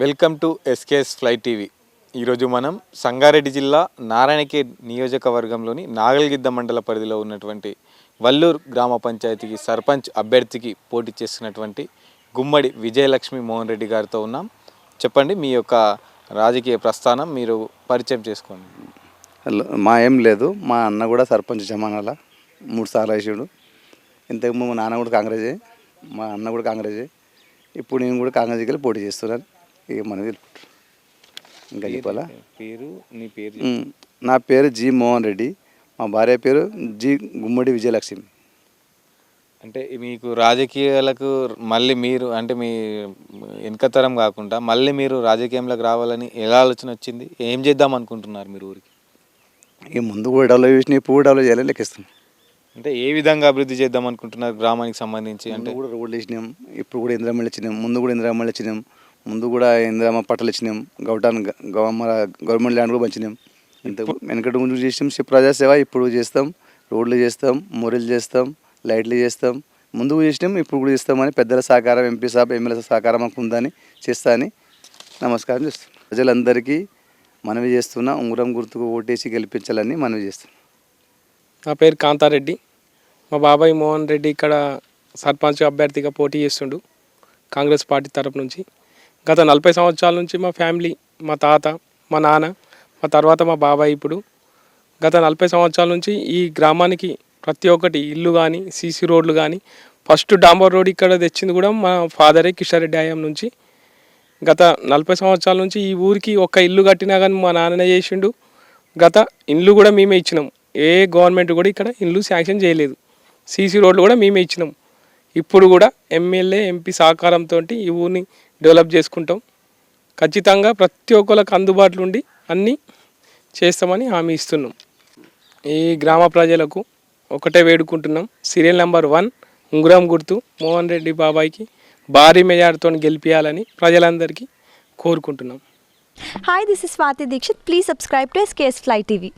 Welcome to SKS fly TV. ఈరోజు మనం సంగారెడ్డి జిల్లా నారాయణకే నియోజకవర్గంలోని నాగల్గిద్ద మండల పరిధిలో ఉన్నటువంటి వల్లూరు గ్రామ పంచాయతీకి సర్పంచ్ అభ్యర్థికి పోటీ చేస్తున్నటువంటి గుమ్మడి విజయలక్ష్మి మోహన్ రెడ్డి గారితో ఉన్నాం. చెప్పండి మీ యొక్క రాజకీయ ప్రస్థానం మీరు పరిచయం చేసుకోండి. మా ఏం లేదు మా అన్న కూడా సర్పంచ్ జమానాల మూడు సార్లు వేసాడు. ఇంతకుముందు మా నాన్న కూడా కాంగ్రెసే మా అన్న కూడా కాంగ్రెసే ఇప్పుడు నేను కూడా కాంగ్రెస్కి వెళ్ళి పోటీ చేస్తున్నాను. ఇక మనం వెళ్ళిపోతాం ఇంకా చెప్పాలా? పేరు నీ పేరు నా పేరు జి మోహన్ రెడ్డి. మా భార్య పేరు జి గుమ్మడి విజయలక్ష్మి. అంటే మీకు రాజకీయాలకు మళ్ళీ మీరు అంటే మీ వెనకతరం కాకుండా మళ్ళీ మీరు రాజకీయంలోకి రావాలని ఎలా ఆలోచన వచ్చింది? ఏం చేద్దాం అనుకుంటున్నారు మీరు ఊరికి? ఇక ముందు కూడా డెవలప్ చేసిన ఇప్పుడు కూడా డెవలప్ చేయాలని లెక్కిస్తున్నాం. అంటే ఏ విధంగా అభివృద్ధి చేద్దాం అనుకుంటున్నారు గ్రామానికి సంబంధించి? అంటే కూడా రోడ్లు వేసినాం ఇప్పుడు కూడా ఇందిరామల్లి ఇచ్చినాం ముందు కూడా ఇందిరామల్లి ఇచ్చినాం ముందు కూడా ఇందిరామ పట్టలు ఇచ్చినాం గౌటాన్ గవర్నమెంట్ ల్యాండ్ కూడా పంచినాం. ఇంత వెనకటి ముందు చేసినాం శివ ప్రజా సేవ ఇప్పుడు చేస్తాం రోడ్లు చేస్తాం మొరలు చేస్తాం లైట్లు చేస్తాం. ముందు కూడా చేసినాం ఇప్పుడు కూడా చేస్తామని పెద్దల సహకారం ఎంపీ సాబ్ ఎమ్మెల్యే సహకారం మాకు ఉందని చేస్తా అని నమస్కారం చేస్తాం ప్రజలందరికీ మనవి చేస్తున్నా ఉంగరం గుర్తుకు ఓటేసి గెలిపించాలని మనవి చేస్తున్నాం. నా పేరు కాంతారెడ్డి. మా బాబాయ్ మోహన్ రెడ్డి ఇక్కడ సర్పంచ్ అభ్యర్థిగా పోటీ చేస్తుండు కాంగ్రెస్ పార్టీ తరపు నుంచి. గత నలభై సంవత్సరాల నుంచి మా ఫ్యామిలీ మా తాత మా నాన్న మా తర్వాత మా బాబాయ్ ఇప్పుడు. గత నలభై సంవత్సరాల నుంచి ఈ గ్రామానికి ప్రతి ఒక్కటి ఇల్లు కానీ సీసీ రోడ్లు కానీ ఫస్ట్ డాంబర్ రోడ్ ఇక్కడ తెచ్చింది కూడా మా ఫాదరే కిషారెడ్డి ఆయం నుంచి. గత నలభై సంవత్సరాల నుంచి ఈ ఊరికి ఒక్క ఇల్లు కట్టినా కానీ మా నాన్ననే చేసిండు. గత ఇల్లు కూడా మేమే ఇచ్చినాం. ఏ గవర్నమెంట్ కూడా ఇక్కడ ఇల్లు శాంక్షన్ చేయలేదు. సీసీ రోడ్లు కూడా మేమే ఇచ్చినాం. ఇప్పుడు కూడా ఎమ్మెల్యే ఎంపీ సహకారంతో ఈ ఊరిని డెవలప్ చేసుకుంటాం. ఖచ్చితంగా ప్రతి ఒక్కరికి అందుబాటులో ఉండి అన్నీ చేస్తామని హామీ ఇస్తున్నాం. ఈ గ్రామ ప్రజలకు ఒకటే వేడుకుంటున్నాం. సీరియల్ నెంబర్ వన్ ఉంగరం గుర్తు మోహన్ రెడ్డి బాబాయ్కి భారీ మెజార్టీతో గెలిపించాలని ప్రజలందరికీ కోరుకుంటున్నాం. Hi this is Swathi Dikshit please subscribe to SKS fly TV